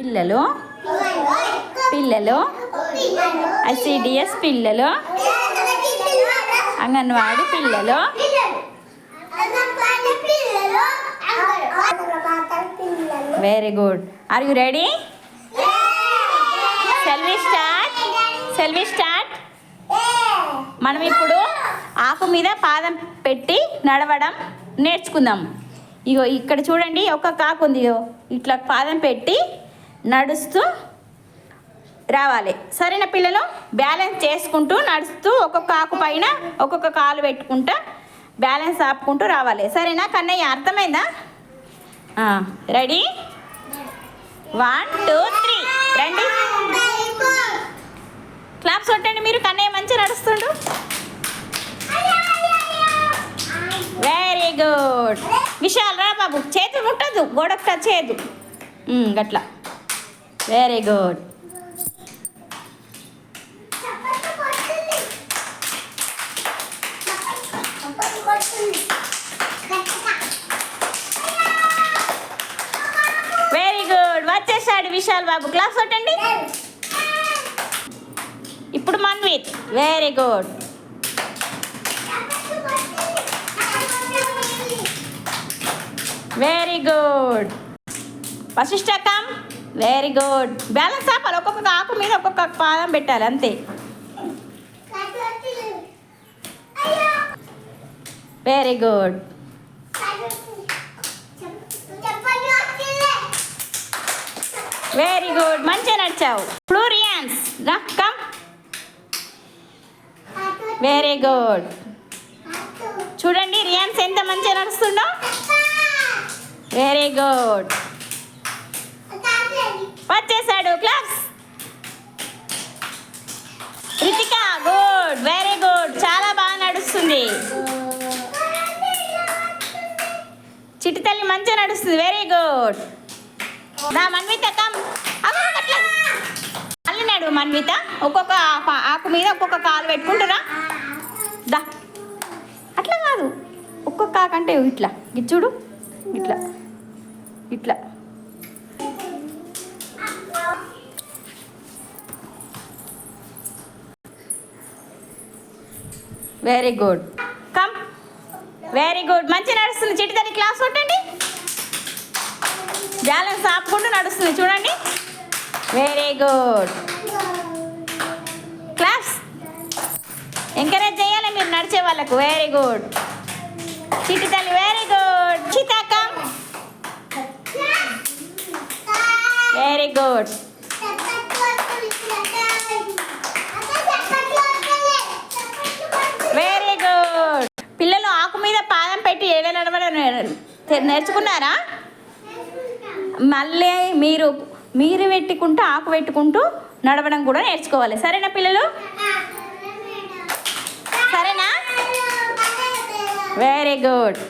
పిల్లలు? పిల్లలు? ఐసిడిఎస్ పిల్లలు? అంగన్వాడి పిల్లలు? Very good are you ready Selvi start Selvi start మనం ఇప్పుడు ఆకు మీద పాదం పెట్టి నడవడం నేర్చుకుందాం. ఇగో ఇక్కడ చూడండి ఒక కాకు ఉంది ఇగో. ఇట్లా పాదం పెట్టి నడుస్తూ రావాలి. సరేనా పిల్లలు బ్యాలెన్స్ చేసుకుంటూ నడుస్తూ ఒక్కొక్క ఆకు పైన ఒక్కొక్క కాలు పెట్టుకుంటా బ్యాలెన్స్ ఆపుకుంటూ రావాలి. సరేనా కన్నయ్య అర్థమైందా? రెడీ? One two three. రండి. క్లాప్స్ కొట్టండి మీరు. కన్నయ్య మంచిగా నడుస్తుండు. వెరీ గుడ్ విశాల్ రా బాబు. చేతులు ముట్టద్దు. గోడకు టచ్ చేయదు గట్లా. వెరీ గుడ్ వెరీ గుడ్ వచ్చేసాడు విశాల్ బాబు. క్లాస్ కొట్టండి. ఇప్పుడు Manvith. Very good very good Vashishta come very good balance ఆపాలి. ఒక్కొక్క ఆకు మీద ఒక్కొక్క పాదం పెట్టాలి అంతే. వెరీ గుడ్ వెరీ గుడ్ మంచిగా నడిచావు. ఇప్పుడు రియాన్స్ కమ్ వెరీ గుడ్ చూడండి రియాన్స్ ఎంత మంచిగా నడుస్తుందో. వెరీ గుడ్ వచ్చేసాడు. Claps Ritika good very good చాలా బాగా నడుస్తుంది. చిట్టి తల్లి మంచిగా నడుస్తుంది. వెరీ గుడ్ దా మన్విత కమ్ అట్లా. మళ్ళీ నాడు మన్విత. ఒక్కొక్క ఆ- ఆకు మీద ఒక్కొక్క కాలు పెట్టుకుంటురా. దా. అట్లా కాదు. ఒక్కొక్క ఆకంటే ఇట్లా. గిచ్చుడు చూడు. ఇట్లా. ఇట్లా. Very good come very good మంచి నడుస్తుంది. చిట్టి తల్లి క్లాస్ కొట్టండి. బ్యాలెన్స్ ఆపుకుంటూ నడుస్తుంది. చూడండి. వెరీ గుడ్ క్లాస్ ఎంకరేజ్ చేయాలి మీరు నడిచే వాళ్ళకు. వెరీ గుడ్ చిట్టి తల్లి వెరీ గుడ్ చితాకం వెరీ గుడ్ వెరీ గుడ్ పిల్లలు ఆకు మీద పాదం పెట్టి ఏడ నడవడం నే- నేర్చుకున్నారా? మళ్ళీ మీరు మీరు పెట్టుకుంటూ ఆకు పెట్టుకుంటూ నడవడం కూడా నేర్చుకోవాలి. సరేనా పిల్లలు? సరేనా? Very good